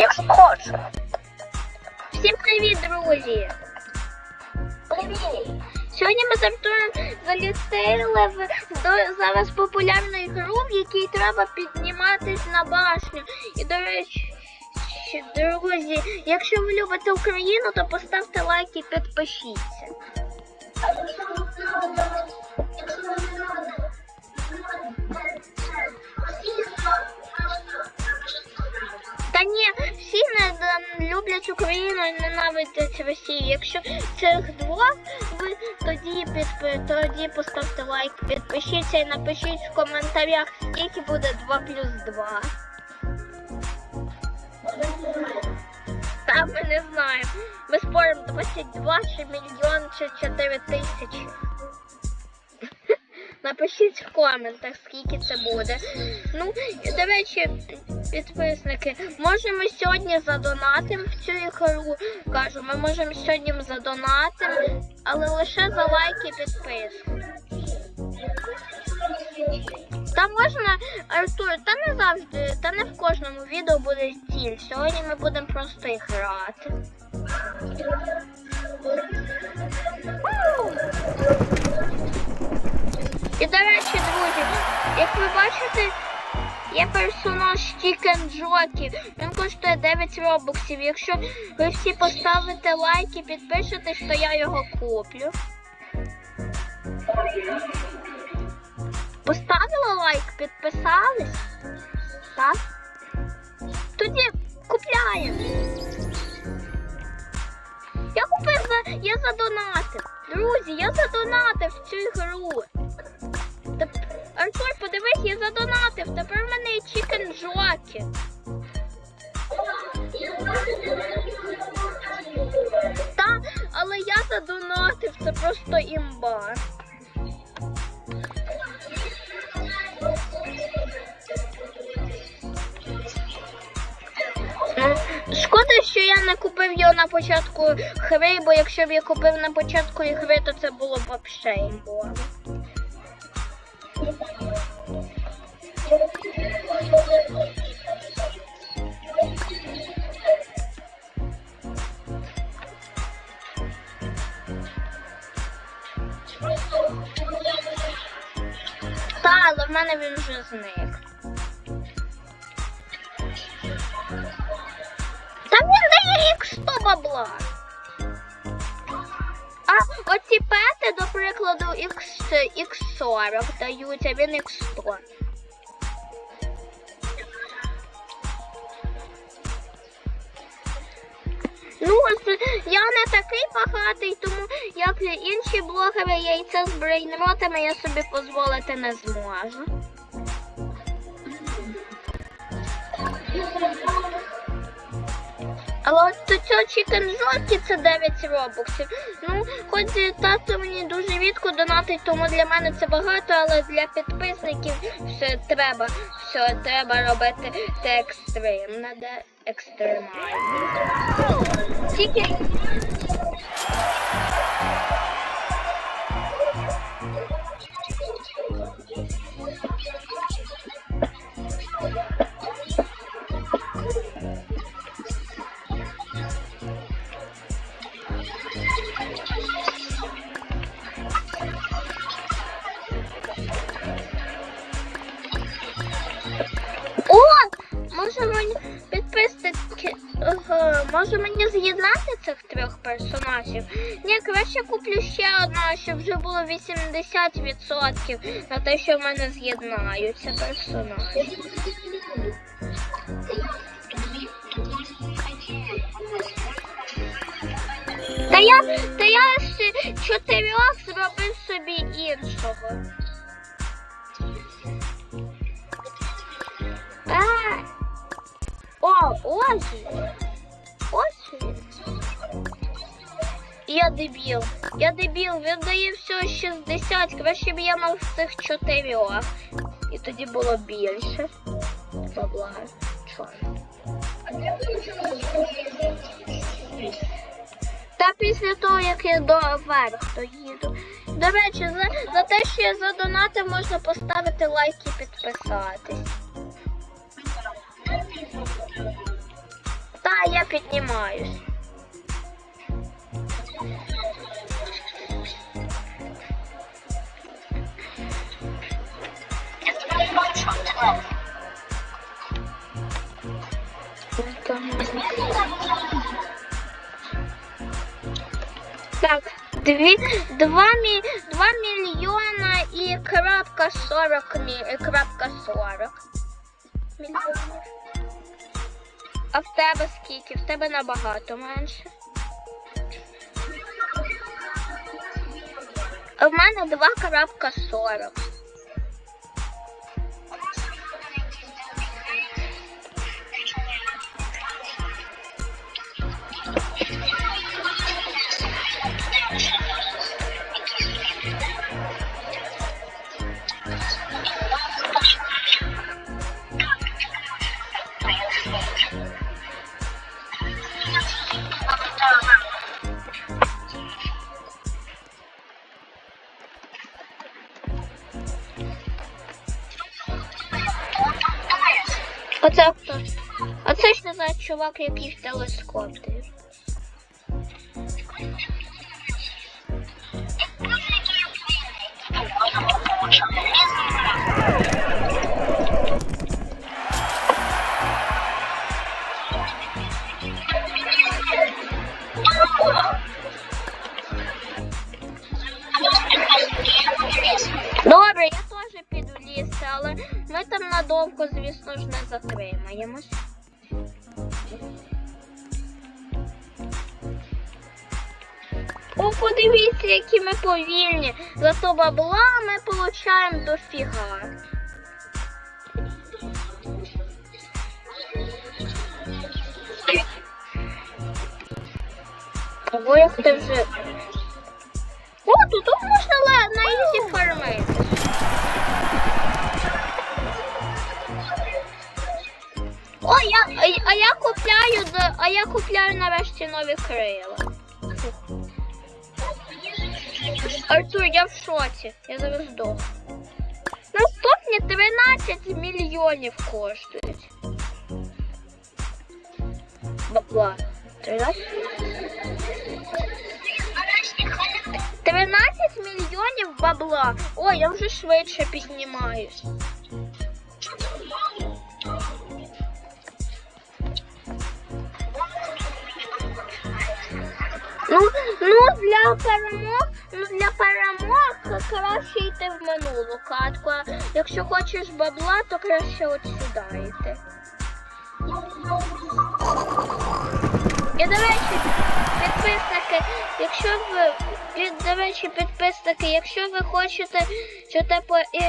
як хочу. Всім привіт, друзі! Привіт. Сьогодні ми з Артуром залітили в до зараз популярну гру, в якій треба підніматись на башню. І до речі, друзі, якщо ви любите Україну, то поставте лайк і підпишіться. Всі не люблять Україну і ненавидять Росію. Якщо цих двох ви тоді підпи, тоді поставте лайк, підпишіться і напишіть в коментарях, скільки буде 2 плюс 2. Та ми не знаємо. Ми споримо 22 чи мільйон чи 4 тисячі. Напишіть в коментах, скільки це буде. Ну, до речі, підписники, може ми сьогодні задонатимо в цю ігру. Кажу, ми можемо сьогодні задонатимо, але лише за лайки і підписку. Та можна, Артур, та не завжди, та не в кожному відео буде ціль. Сьогодні ми будемо просто грати. І до речі, друзі, як ви бачите, є персонаж Chicken Jockey. Він коштує 9 робоксів. Якщо ви всі поставите лайк і підпишетесь, то я його куплю. Поставили лайк, підписались? Так? Тоді купляємо. Я купив. Я задонатив. Друзі, я задонатив цю ігру. Артур, подивись, я задонатив. Тепер в мене є чікен жокі. Та, але я задонатив, це просто імба. Шкода, що я не купив його на початку гри, бо якщо б я купив на початку ігри, то це було б взагалі імбово. Та, але в мене він вже зник. Та він дає як 100 бабла. А оці пети, до прикладу, X, X40 дають, а він X100. Ну, я не такий багатий, тому як інші блогери яйця з брейнротами я собі дозволити не зможу. Але от до цього чікен жорсткі це 9 робоксів. Ну, хоч тато мені дуже рідко донатить, тому для мене це багато, але для підписників все треба, все треба робити це екстрим, не де екстремально. Тільки може мені з'єднати цих трьох персонажів? Ні, краще куплю ще одного, щоб вже було 80% на те, що в мене з'єднаються персонажі. Та я, та я ще чотирьох зробив собі іншого. А, о, ось Я дебіл. Я дебіл, він дає всього 60. Краще б я мав цих чотирьох. І тоді було більше. Бабла. Чорт. Та після того, як я до верх доїду. До речі, за, за те, що я задонатив, можна поставити лайк і підписатись. А, я піднімаюсь. Так, дві, два, мі, два мільйона і крапка сорок мі, крапка сорок. А в тебе скільки? В тебе набагато менше. А в мене 2.40. Оце хто? Оце не за чувак, який в телескоп Thank Добре, ми там надовго, звісно ж, не затримаємось. О, подивіться, які ми повільні. Зато бабла ми получаємо дофіга. Ого, як ти вже. О, тут можна на ізі фармити. О, я, а, я- купляю, а я купляю нарешті нові крила. Артур, я в шоці. Я зараз здох. Наступні 13 мільйонів коштують. Бабла. 13? 13 мільйонів бабла. Ой, я вже швидше піднімаюсь. Ну, ну для перемог, ну для перемог краще йти в минулу катку. А якщо хочеш бабла, то краще от сюди йти. І до речі, підписники, якщо ви під, до речі, підписники, якщо ви хочете що типу, і,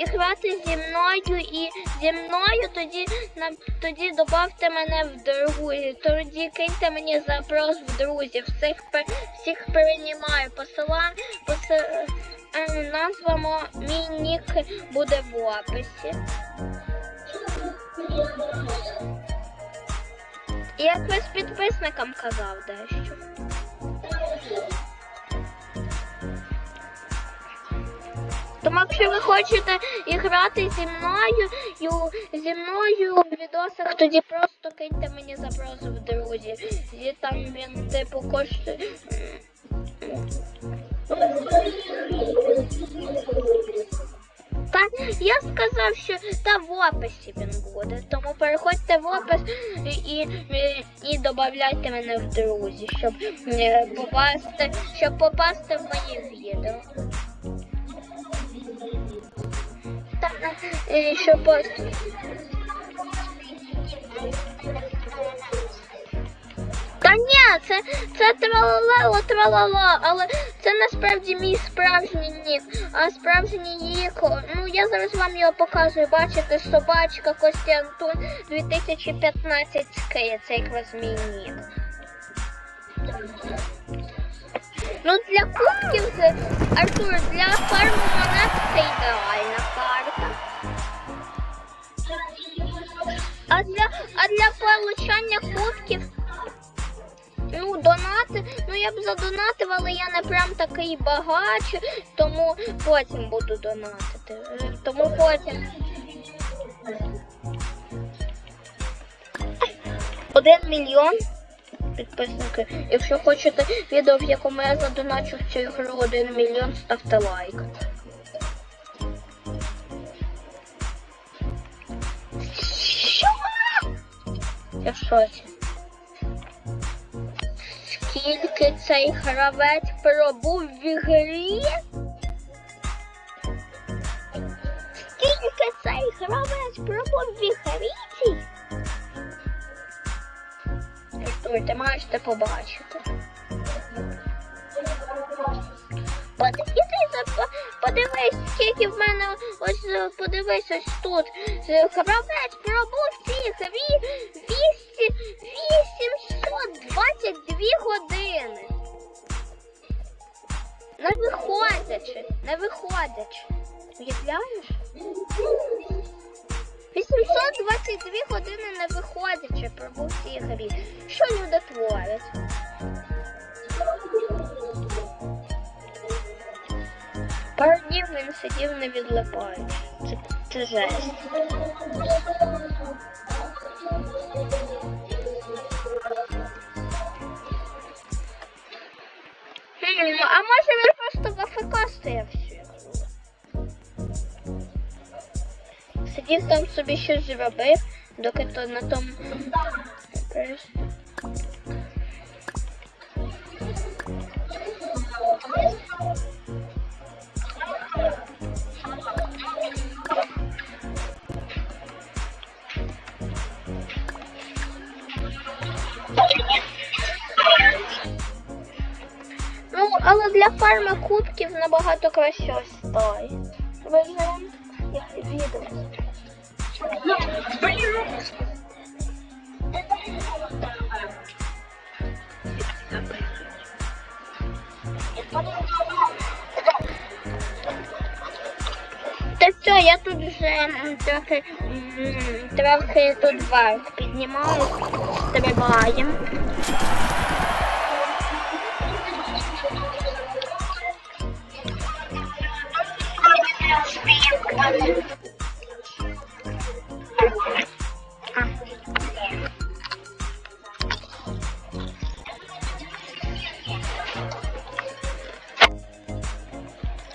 і грати зі мною і зі мною, тоді нам тоді добавте мене в друзі. Тоді киньте мені запрос в друзі. Всіх всіх перенімаю. Посила поси, е, назва мо- мій нік буде в описі. Як ви з підписникам казав дещо. Тому якщо ви хочете і грати зі мною, зі мною у відосах, тоді просто киньте мені запрос в друзі. І там він типу коштує. Та я сказав, що та в описі він буде. Тому переходьте в опис і, і, і додавайте мене в друзі, щоб е, попасти, щоб попасти в мої відео. Та, е, щоб. Та ні, це, це тралала, але це насправді мій справжній нік. А справжній нік, ну я зараз вам його показую. Бачите, собачка Костянтун 2015 скиє, це якраз мій нік. Ну для кубків це Артур, для фарму задонатив, але я не прям такий багач, тому потім буду донатити. Тому потім. Один мільйон підписників. Якщо хочете відео, в якому я задоначу в цю ігру один мільйон, ставте лайк. Що? Я в шоці. Скільки цей гравець пробув в ігрі? Скільки цей гравець пробув в ігрі? ти маєш це побачити. Подивись, скільки в мене ось подивись ось тут. Гравець пробув в цій грі 200, 822 години. Не виходячи, не виходячи. Уявляєш? 822 години не виходячи пробув цій грі. Що люди творять? Пару днів він сидів не відлипаючи. Це, це жесть. А може він просто в АФК стояв всю? Сидів там собі щось зробив, доки то на тому. Для фарми кубків набагато краще ось той. Виживемо. Я відео. Та все, я тут вже трохи, трохи тут вверх піднімаю, стрибаємо. А.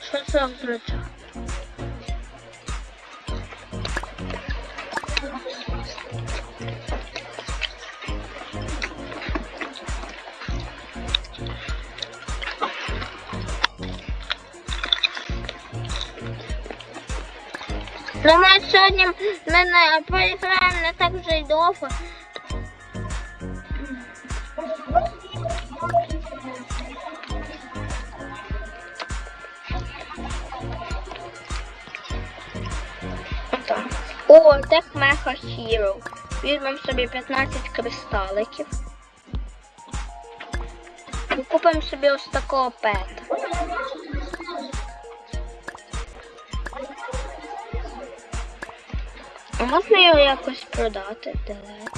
Що ми сьогодні ми не поіграємо не так вже й довго. О, так Меха Хіро. Візьмемо собі 15 кристаликів. Купимо собі ось такого пета. Можна його якось продати? Делет.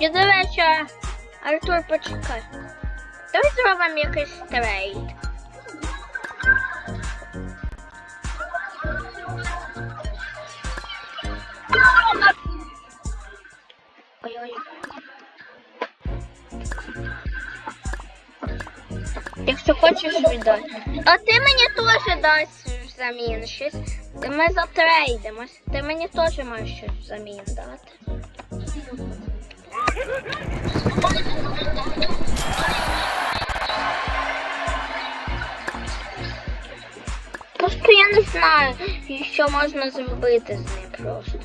Я до речі, Артур, почекай. Давай зробимо якийсь трейд. Якщо хочеш віддай. А ти мені теж дасть взамін щось. Ми затрейдимось. Ти мені теж маєш щось взамін дати. Просто я не знаю, що можна зробити з ним просто.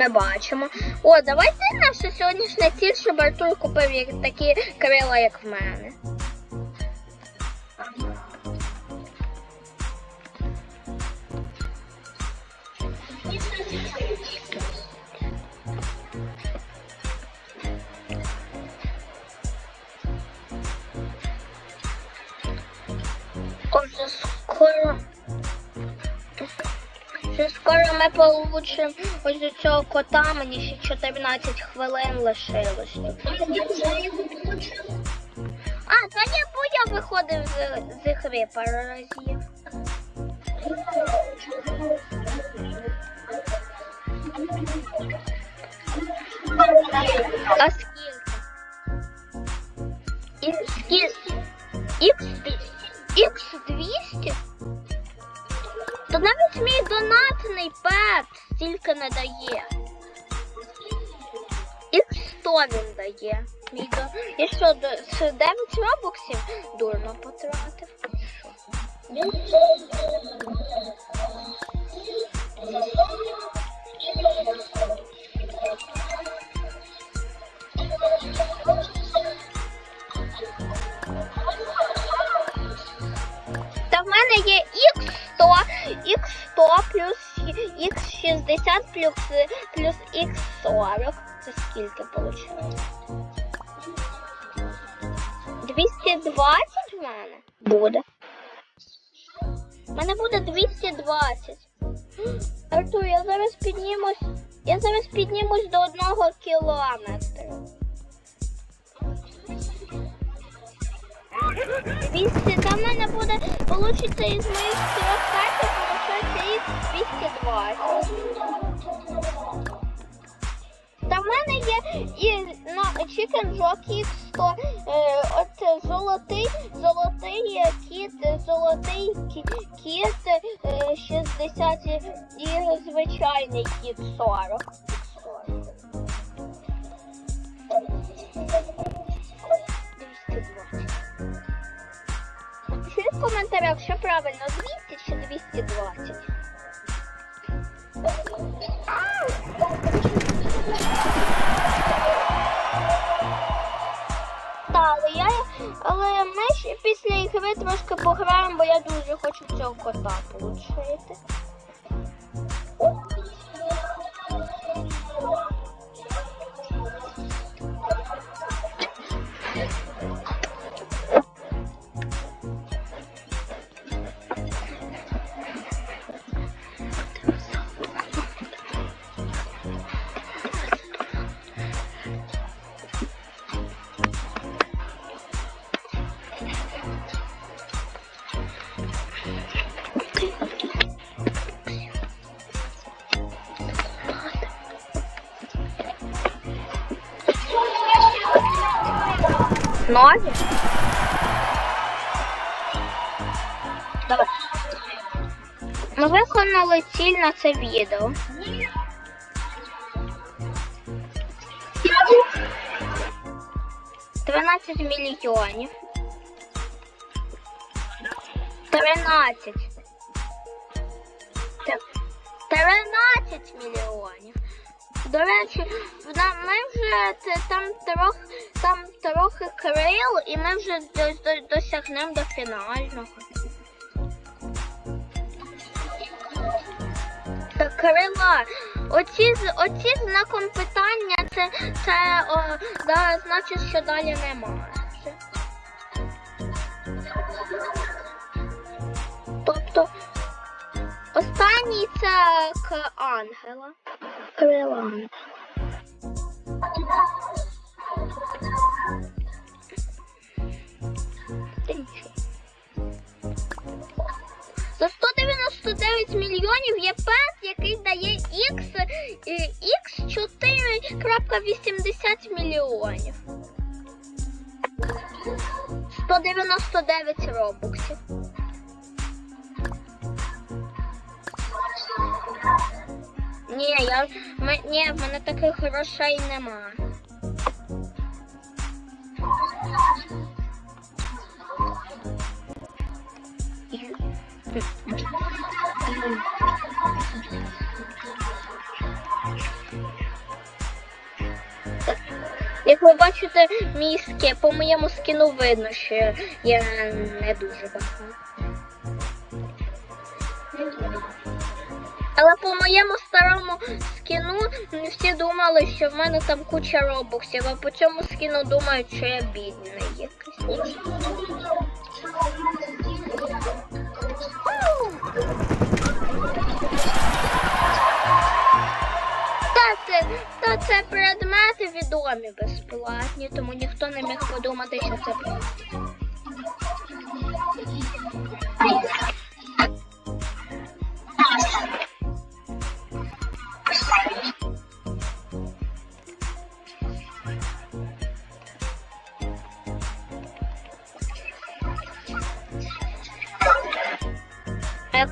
ми бачимо. О, давайте наша сьогоднішня ціль, щоб Артур купив такі крила, як в мене. Thank you. Скоро ми получимо ось до цього кота, мені ще 14 хвилин лишилось. А, та я бо я виходив з, з гри пару разів. А скільки? І скільки? Ікс То навіть мій донатний пет стільки не дає. Ікс 100 він дає. Мій до... Я що, до... з 9 робоксів дурно потратив? Та в мене є X100, X100 плюс X60 плюс, плюс X40. Це скільки виходить? 220 в мене буде. У мене буде 220. Артур, я зараз піднімусь. Я зараз піднімусь до одного кілометра. 200, та в мене буде, получиться із моїх трьох картів, получиться їх 220. Та в мене є і на Chicken Jockey 100, е, от золотий, золотий кіт, золотий кі- кіт е, 60 і і звичайний кіт 40. Коментарях, що правильно, 200 чи 220. Та, але я, але ми ще після ігри трошки пограємо, бо я дуже хочу цього кота получити. Нові? Давай. Ми виконали ціль на це відео. Тринадцять мільйонів. Тринадцять. Тринадцять мільйонів. До речі, ми вже там трохи там трохи крил, і ми вже до- до- досягнемо до фінального. Крила. Оці, оці знаком питання це, це о, да, значить, що далі немає. Тобто останній це к ангела. Нічого. За 199 мільйонів є пес, який дає X, X 4.80 мільйонів. 199 робоксів. Ні, я ні, в мене таких грошей нема. Як ви бачите, мій ски, по моєму скіну видно, що я не дуже багато. Але по моєму старому скіну всі думали, що в мене там куча робоксів, а по цьому скіну думають, що я бідний якийсь. Та, це, та це предмети відомі безплатні, тому ніхто не міг подумати, що це.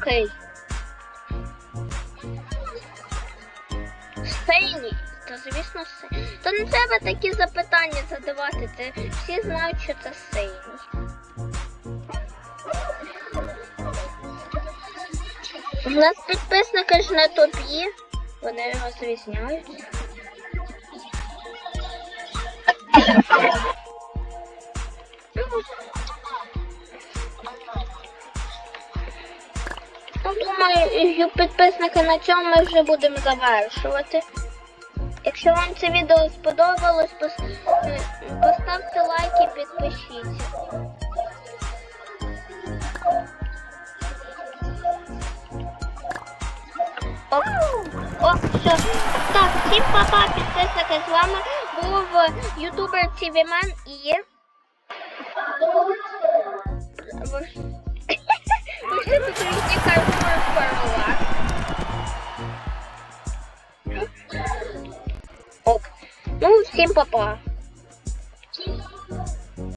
Окей. Синій. Та звісно, синій. Та не треба такі запитання задавати. Це всі знають, що це синій. У нас підписники ж не тобі. Вони його розрізняють. Ну, думаю, підписники на цьому ми вже будемо завершувати. Якщо вам це відео сподобалось, пос- поставте лайк і підпишіться. О, о, все. Так, всім папа, підписники, з вами був ютубер Цівімен і... Ок. Ну, всім папа.